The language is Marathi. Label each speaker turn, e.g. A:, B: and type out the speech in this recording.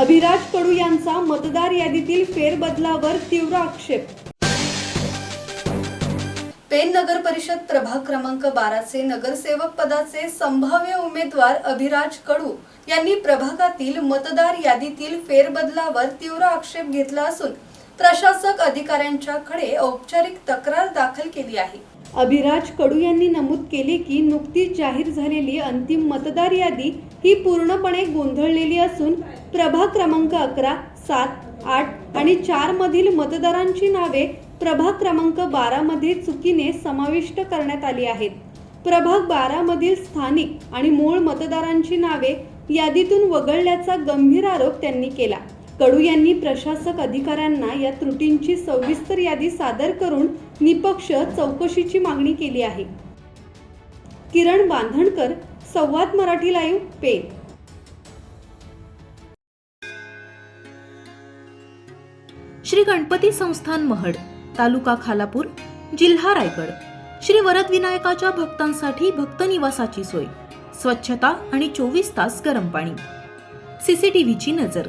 A: अभिराज कडू यांचा मतदार यादीतील फेरबदलावर तीव्र आक्षेप.
B: पेन नगर परिषद प्रभाग क्रमांक बाराचे नगरसेवक पदाचे संभाव्य उमेदवार अभिराज कडू यांनी प्रभागातील मतदार यादीतील फेरबदलावर तीव्र आक्षेप घेतला असून प्रशासक अधिकाऱ्यांच्याकडे औपचारिक तक्रार दाखल केली आहे.
A: अभिराज कडू यांनी नमूद केले की नुकतीच जाहीर झालेली अंतिम मतदार यादी ही पूर्णपणे गोंधळलेली असून प्रभाग क्रमांक अकरा सात आठ आणि चार मधील मतदारांची नावे प्रभाग क्रमांक बारा मध्ये चुकीने समाविष्ट करण्यात आली आहेत. प्रभाग बारा मधील स्थानिक आणि मूळ मतदारांची नावे यादीतून वगळल्याचा गंभीर आरोप त्यांनी केला. कडू यांनी प्रशासक अधिकाऱ्यांना या त्रुटींची सविस्तर यादी सादर करून निपक्ष चौकशीची मागणी केली आहे. किरण बांधणकर संवाद मराठी लाईव्ह पे
C: श्री गणपती संस्थान महड तालुका खालापूर जिल्हा रायगड. श्री वरद विनायकाच्या भक्तांसाठी भक्त निवासाची सोय स्वच्छता आणि चोवीस तास गरम पाणी. सीसीटीव्हीची नजर.